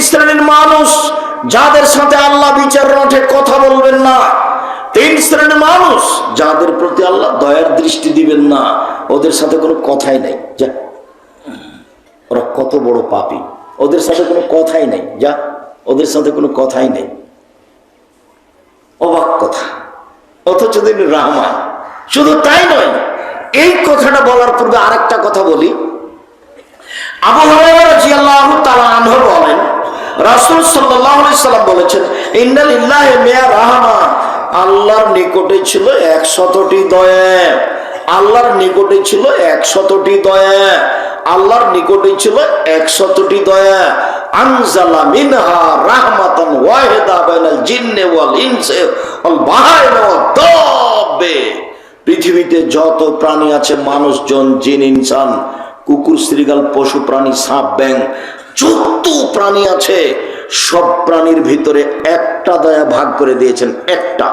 শ্রেণির মানুষ, যাদের সাথে আল্লাহ বিচার মাঠে কথা বলবেন না। তিন শ্রেণির মানুষ, যাদের প্রতি আল্লাহ দয়ার দৃষ্টি দিবেন না, ওদের সাথে কোনো কথাই নেই। যা। ওরা কত বড় পাপী। ওদের সাথে কোনো কথাই নেই। যা। ওদের সাথে কোনো কথাই নেই। অবাক কথা। অথচ তিনি রাহমান। শুধু তাই নয়, এই কথাটা বলার পূর্বে আরেকটা কথা বলি। আবু হুরায়রা রাদিয়াল্লাহু তাআলা আনহু বলেন রাসূল সাল্লাম বলেছেন, ইন্নালিল্লাহি মিয়া রাহমা আল্লাহর নিকটে ছিল 100টি দয়া। আল্লাহর নিকটে ছিল 100টি দয়া। আল্লাহর নিকটে ছিল 100টি দয়া। আনজালা মিনহা রাহমাতান ওয়াহিদা বাইনাল জিন্নি ওয়াল ইনসি ওয়াল বাহাইরি ওয়াদ দাব্বে। পৃথিবীতে যত প্রাণী আছে, মানুষজন, জিন, ইনসান, কুকুর, শ্রীগাল, পশু, প্রাণী, সাপ ব্যাং যত প্রাণী আছে। সব প্রাণীর ভিতরে একটা দয়া ভাগ করে দিয়েছেন, একটা।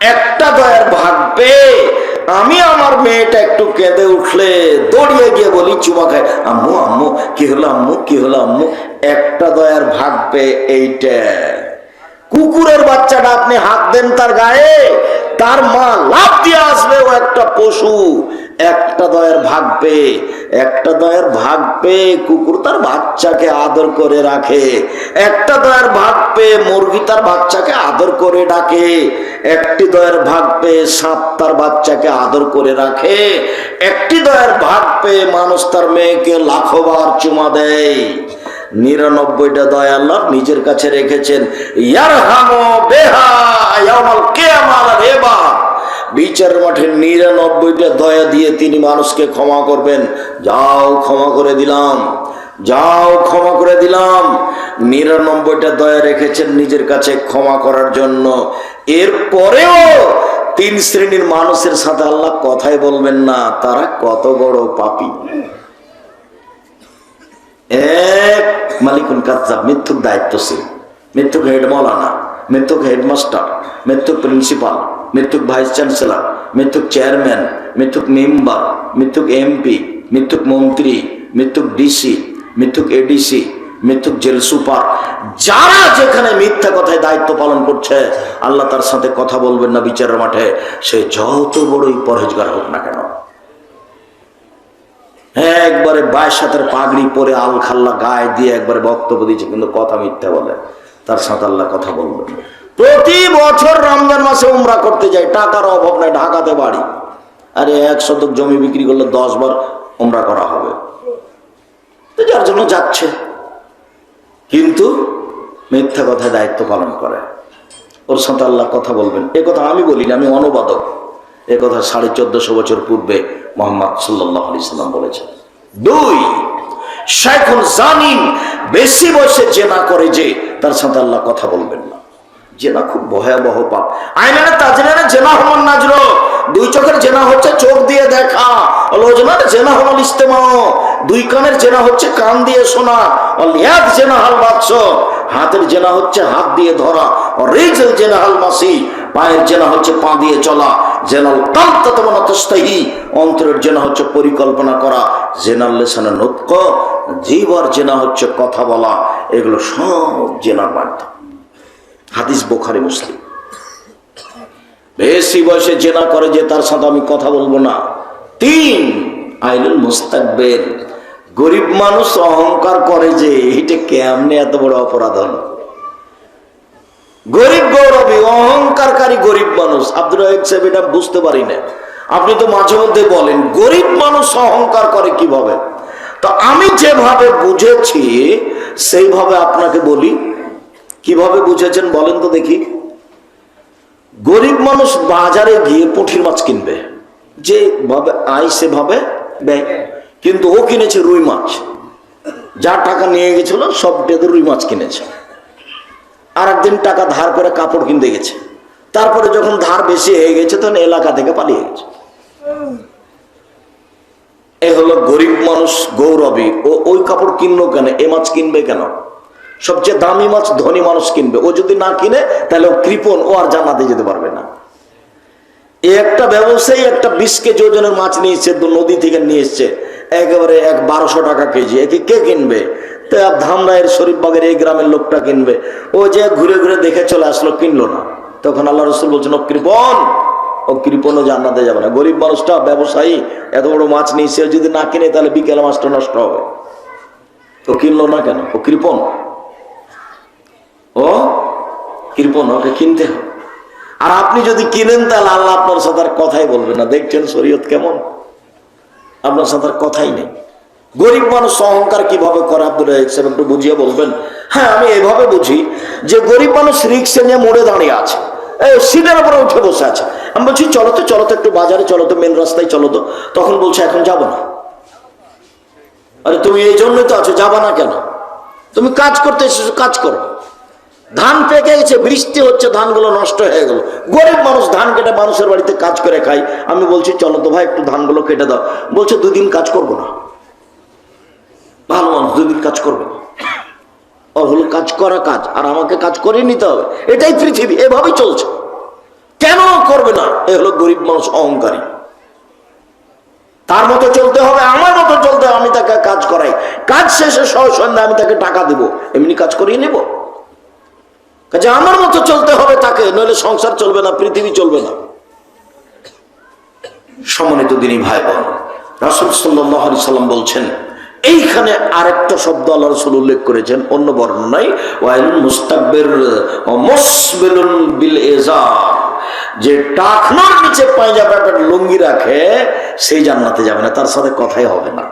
একটা দয়ার ভাগ পেয়ে আমি আমার মেয়েটা একটু কেঁদে উঠলে, দৌড়িয়ে গিয়ে বলি, চুমা খায়। আম্মু আম্মু, কি হলো আম্মু, কি হলো আম্মু? একটা দয়ার ভাগ পেয়ে এইটা। কুকুরের বাচ্চাটা আপনি হাত দেন তার গায়ে, তার মা লাভ দিয়ে আসবে, ও একটা পশু। একটা দয়ের ভাগ পেয়ে, একটা দয়ের ভাগ পেয়ে কুকুর তার বাচ্চাকে আদর করে রাখে। একটা দয়ের ভাগ পেয়ে মুরগি তার বাচ্চাকে আদর করে ডাকে। একটি দয়ের ভাগ পেয়ে সাপ তার বাচ্চাকে আদর করে রাখে। একটি দয়ের ভাগ পেয়ে মানুষ তার মেয়েকে লাখোবার চুমা দেয়। নিরানব্বইটা দয়া আল্লাহ নিজের কাছে রেখেছেন। ইয়ারহামো বেহা ইয়াউমাল কিয়ামাল রেবা। বিচার মাঠে নিরানব্বইটা দয়া দিয়ে তিনি মানুষকে ক্ষমা করবেন। যাও, ক্ষমা করে দিলাম। যাও, ক্ষমা করে দিলাম। নিরানব্বইটা দয়া রেখেছেন নিজের কাছে ক্ষমা করার জন্য। এর পরেও তিন শ্রেণির মানুষের সাথে আল্লাহ কথাই বলবেন না, তারা কত বড় পাপী। এক মালিকুল কাজ্জাব মৃত্যুক দায়িত্বশীল। মৃত্যুক হেড মৌলানা মৃত্যুক হেডমাস্টার মৃত্যুক প্রিন্সিপাল। মৃত্যুক ভাইস চ্যান্সেলর, মৃত্যুক চেয়ারম্যান, মৃত্যুক মেম্বার, মৃত্যুক এমপি, মৃত্যুক মন্ত্রী, মৃত্যুক ডিসি, মৃত্যুক এডিসি, মৃত্যুক জেল সুপার। যারা যেখানে মিথ্যা কথায় দায়িত্ব পালন করছে, আল্লাহ তার সাথে কথা বলবেন না বিচারের মাঠে। সে যত বড়ই পরহেজগার হোক না কেন। একবারে বাইশ সাথের পাগড়ি পরে আল খাল্লা গায়ে দিয়ে একবারে বক্তব্য দিচ্ছে কিন্তু কথা মিথ্যা বলে। তার সাথে আল্লাহ কথা বলবেন। প্রতি বছর রমজান মাসে উমরা করতে যাই, টাকার অভাব নাই, ঢাকাতে বাড়ি। আরে এক শতক জমি বিক্রি করলে দশ বার উমরা করা হবে। যার জন্য যাচ্ছে। কিন্তু মিথ্যা কথায় দায়িত্ব পালন করে। ওর সাথে আল্লাহ কথা বলবেন। এ কথা আমি বলি না, আমি অনুবাদক। এ কথা সাড়ে চোদ্দশো বছর পূর্বে মোহাম্মদ সাল্লাহ আলি সাল্লাম বলেছেন। দুই, শাইখুল জানিন বেশি বয়সে জেনা করে যে তার সাথে আল্লাহ কথা বলবেন জেনা খুব ভয়াবহ পাপ। আইনা তাজরিনা জেনা হমান নাজর। দুই চোখের জেনা হচ্ছে চোখ দিয়ে দেখা। লোজনার জেনা হল ইস্তেমা দুই কানের জেনা হচ্ছে কান দিয়ে শোনা। লিয়াদ জেনা হাল বাদশ হাতের জেনা হচ্ছে হাত দিয়ে ধরা। রেজেল জেনা হাল মাসি। পায়ের জেনা হচ্ছে পা দিয়ে চলা। জেনাল তান্তহি অন্তরের জেনা হচ্ছে পরিকল্পনা করা। জেনাল লেসানের নৎক জীবর জেনা হচ্ছে কথা বলা। এগুলো সব জেনার মাধ্যম। হাদিস বোখারি মুসলিম। বেশি বয়সে জেনা করে যে তার সাথে আমি কথা বলব না। তিন, আইনুল মুস্তাকবের। গরিব মানুষ অহংকার করে যে, এটা কেমনে এত বড় অপরাধ হলো? গরিব গৌরবী, অহংকারকারী গরিব মানুষ। আব্দুল সাহেব এটা বুঝতে পারি না। আপনি তো মাঝে মধ্যে বলেন, গরিব মানুষ অহংকার করে কীভাবে? তো আমি যেভাবে বুঝেছি, সেইভাবে আপনাকে বলি কীভাবে বুঝেছেন বলেন তো দেখি। গরিব মানুষ বাজারে গিয়ে পুঁঠির মাছ কিনবে। যেভাবে আয় সেভাবে ব্যয়। কিন্তু ও কিনেছে রুই মাছ। যা টাকা নিয়ে গেছিল, সব ডেদে রুই মাছ কিনেছে। আর একদিন টাকা ধার করে কাপড় কিনতে গেছে। তারপরে যখন ধার বেশি হয়ে গেছে, তখন এলাকা থেকে পালিয়ে গেছে। এ হলো গরিব মানুষ, গৌরবী। ও ওই কাপড় কিনলো কেন? এ মাছ কিনবে কেন? সবচেয়ে দামি মাছ ধনী মানুষ কিনবে। ও যদি না কিনে, তাহলে ও কৃপন ও আর জানাতে যেতে পারবে না। একটা ব্যবসায়ী একটা বিশ কেজি ওজনের মাছ নিয়ে এসছে নদী থেকে নিয়ে এসছে। একেবারে এক বারোশো টাকা কেজি। একে কে কিনবে? তো ধামরায়ের শরীফবাগের এই গ্রামের লোকটা কিনবে। ও যে ঘুরে ঘুরে দেখে চলে আসলো, কিনলো না। তখন আল্লাহ রসুল বলছেন, ও কৃপন ও কৃপনও জান্নাতে যাবে না। গরিব মানুষটা, ব্যবসায়ী, এত বড় মাছ নিয়ে সে যদি না কিনে, তাহলে বিকেলে মাছটা নষ্ট হবে। ও কিনলো না কেন? ও কৃপন ও ওকে কিনতে হবে। আর আপনি যদি কিনেন, তাহলে আল্লাহ আপনার সাথে আর কথাই বলবে না। দেখছেন শরীয়ত কেমন? আপনার সাথে আর কথাই নেই। গরিব মানুষ অহংকার কীভাবে করে? আব্দুল সাহেব একটু বুঝিয়ে বলবেন? হ্যাঁ আমি এভাবে বুঝি যে গরিব মানুষ রিক্সে নিয়ে মোড়ে দাঁড়িয়ে আছে। সিটের উপরে উঠে বসে আছে। আমি বলছি, চলো তো চলো তো একটু বাজারে, চলো তো মেন রাস্তায় চলো তো। তখন বলছে, এখন যাব না। আরে, তুমি এই জন্যই তো আছো, যাবা না কেন? তুমি কাজ করতে এসেছ, কাজ করো। ধান পেকে গেছে, বৃষ্টি হচ্ছে, ধানগুলো নষ্ট হয়ে গেল। গরিব মানুষ ধান কেটে মানুষের বাড়িতে কাজ করে খাই আমি বলছি, চলো তো ভাই, একটু ধানগুলো কেটে দাও। বলছে, দুদিন কাজ করব না। ভালো মানুষ, দুদিন কাজ করবে না। হলো কাজ করা কাজ, আর আমাকে কাজ করে নিতে হবে। এটাই পৃথিবী, এভাবেই চলছে। কেন করবে না? এ হলো গরিব মানুষ অহংকারী। তার মতো চলতে হবে, আমার মতো চলতে হবে, আমি তাকে কাজ করাই। কাজ শেষে সহ সন্ধ্যা আমি তাকে টাকা দেবো। এমনি কাজ করিয়ে নেব। কাজে আমার মতো চলতে হবে তাকে, নইলে সংসার চলবে না, পৃথিবী চলবে না। সম্মানিত দিনী ভাই বোন রাসুল সাল্লাহ আলি সাল্লাম বলছেন, এইখানে আরেকটা শব্দ আল্লাহ রসুল উল্লেখ করেছেন, অন্য বর্ণনায় যে টাকনার নিচে পাঞ্জাব একটা লুঙ্গি রাখে, সেই জান্নাতে যাবে না, তার সাথে কথাই হবে না।